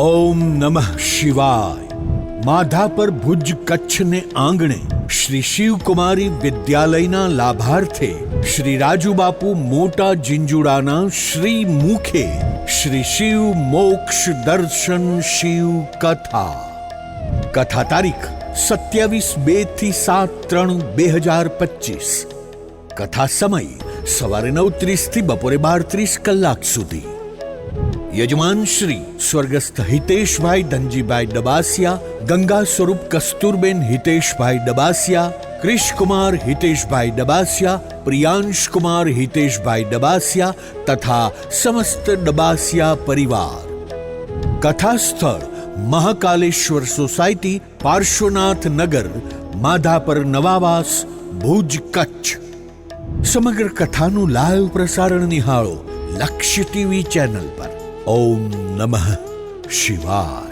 ઓમ નમઃ શિવાય. માધાપર ભુજ કચ્છને આંગણે શ્રી શિવકુમારી વિદ્યાલયના લાભાર્થે શ્રી રાજુબાપુ મોટા જિંજુડાના શ્રી મુખે શ્રી શિવ મોક્ષ દર્શન શિવ કથા. કથા તારીખ સત્યાવીસ બેથી સાત ત્રણ બે હજાર પચીસ. કથા સમય સવારે નવ ત્રીસથી બપોરે બાર ત્રીસ કલાક સુધી. યજમાન શ્રી સ્વર્ગસ્થ હિતેશભાઈ ધનજીભાઈ ડબાસિયા ગંગા સ્વરૂપ કસ્તુરબેન હિતેશભાઈ ડબાસિયા ક્રિશકુમાર હિતેશભાઈ ડબાસિયા પ્રિયાંશકુમાર હિતેશભાઈ ડબાસિયા તથા સમસ્ત ડબાસિયા પરિવાર કથા સ્થળ મહાકાલેશ્વર સોસાયટી પાર્શ્વનાથ નગર માધાપર નવાવાસ ભુજ કચ્છ સમગ્ર કથાનું લાઈવ પ્રસારણ નિહાળો લક્ષ્ય ટીવી ચેનલ પર ઓમ નમઃ શિવાય.